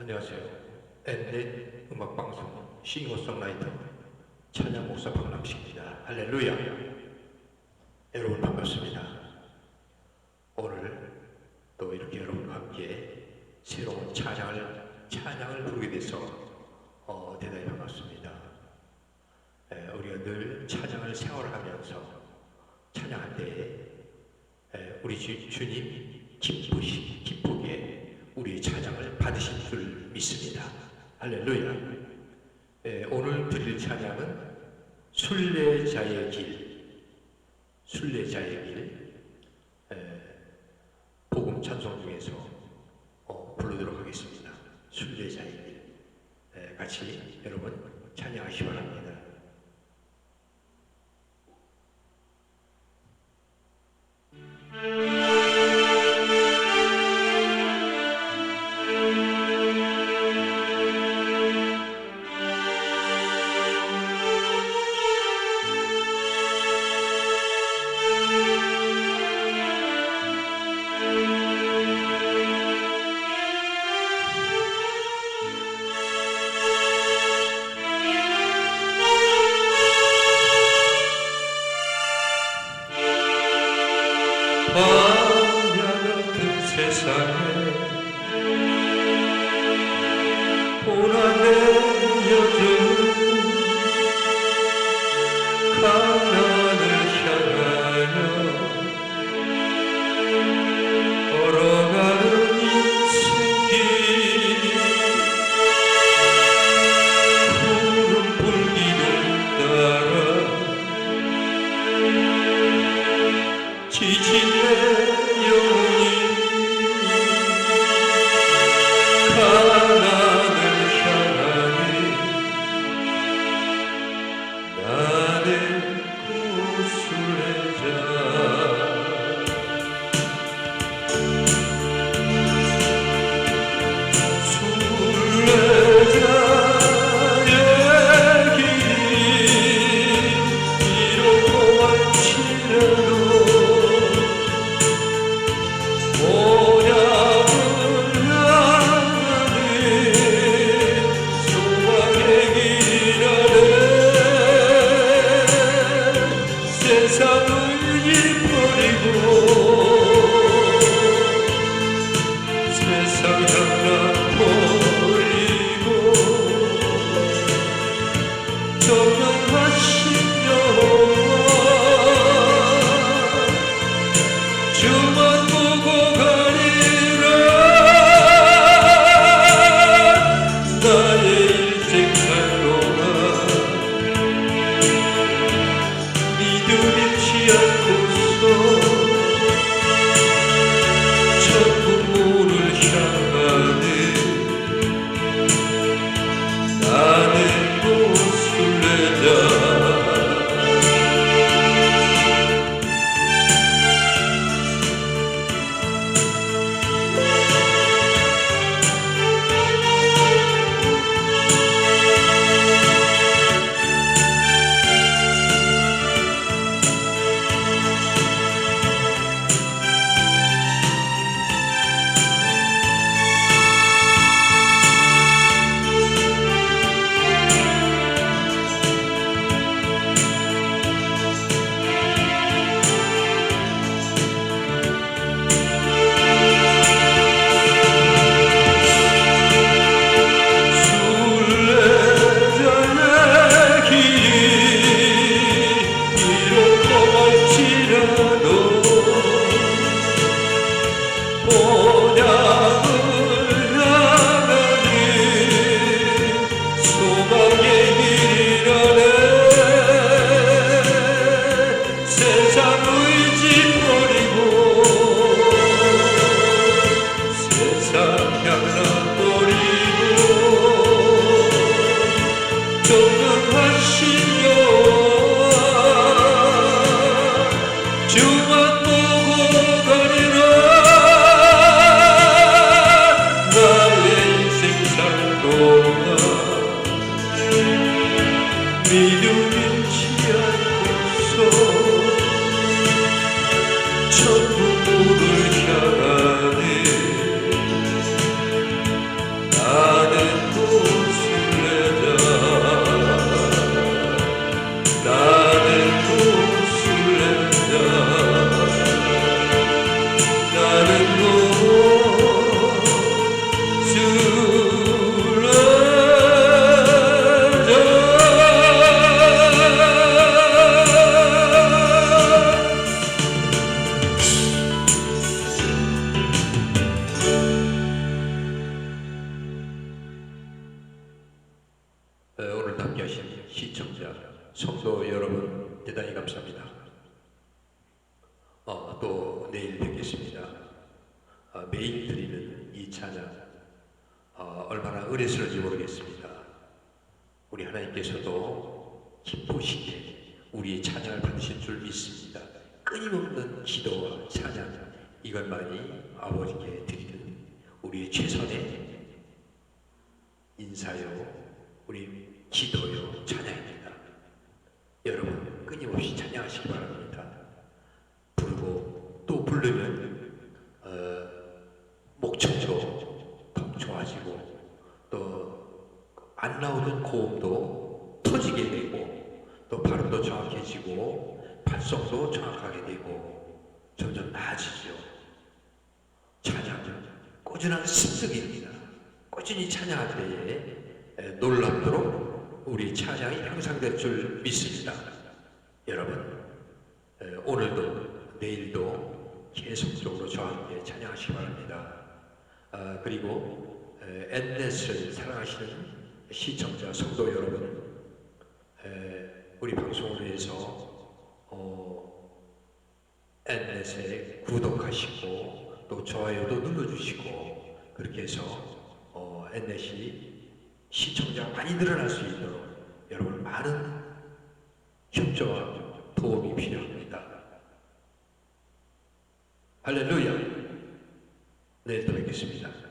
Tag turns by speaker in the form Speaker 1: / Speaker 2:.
Speaker 1: 안녕하세요. 엔넷 음악방송 싱어송라이터 찬양 목사 박남식입니다. 할렐루야. 여러분 반갑습니다. 오늘 또 이렇게 여러분과 함께 새로운 찬양을 찬양을 부르게 돼서 어, 대단히 반갑습니다. 에, 우리가 늘 찬양을 생활하면서 찬양할 때 에, 우리 주, 주님 기쁘시 기쁘게 우리의 찬양을 받으신 줄 믿습니다. 할렐루야. 에, 오늘 드릴 찬양은 순례자의 길, 순례자의 길, 에, 복음 찬송 중에서 어, 부르도록 하겠습니다. 순례자의 길, 에, 같이 여러분 찬양하시 기 바랍니다. 같 주만 보고 가리라. 나의 인생 살동안 믿음 잃지 않고서 뵙겠습니다. 어, 매일 드리는 이 찬양 어, 얼마나 은혜스러운지 모르겠습니다. 우리 하나님께서도 기쁘시게 우리의 찬양을 받으실 줄 믿습니다. 끊임없는 기도와 찬양 이것만이 아버지께 드리는 우리의 최선의 인사요, 우리 기도요, 찬양입니다. 여러분 끊임없이 찬양하시기 바랍니다. 부르면 어, 목청도 더 좋아지고 또 안 나오던 고음도 터지게 되고 또 발음도 정확해지고 발성도 정확하게 되고 점점 나아지죠. 찬양은 꾸준한 습득입니다. 꾸준히 찬양할 때에 에, 놀랍도록 우리 찬양이 향상될 줄 믿습니다. 여러분 에, 오늘도 내일도 계속적으로 저와 함께 찬양하시기 바랍니다. 아, 그리고 에, 엔넷을 사랑하시는 시청자 성도 여러분 에, 우리 방송을 위해서 어, 엔넷에 구독하시고 또 좋아요도 눌러주시고 그렇게 해서 어, 엔넷이 시청자가 많이 늘어날 수 있도록 여러분 많은 협조와 도움이 필요합니다. 할렐루야. 내일 또 뵙겠습니다.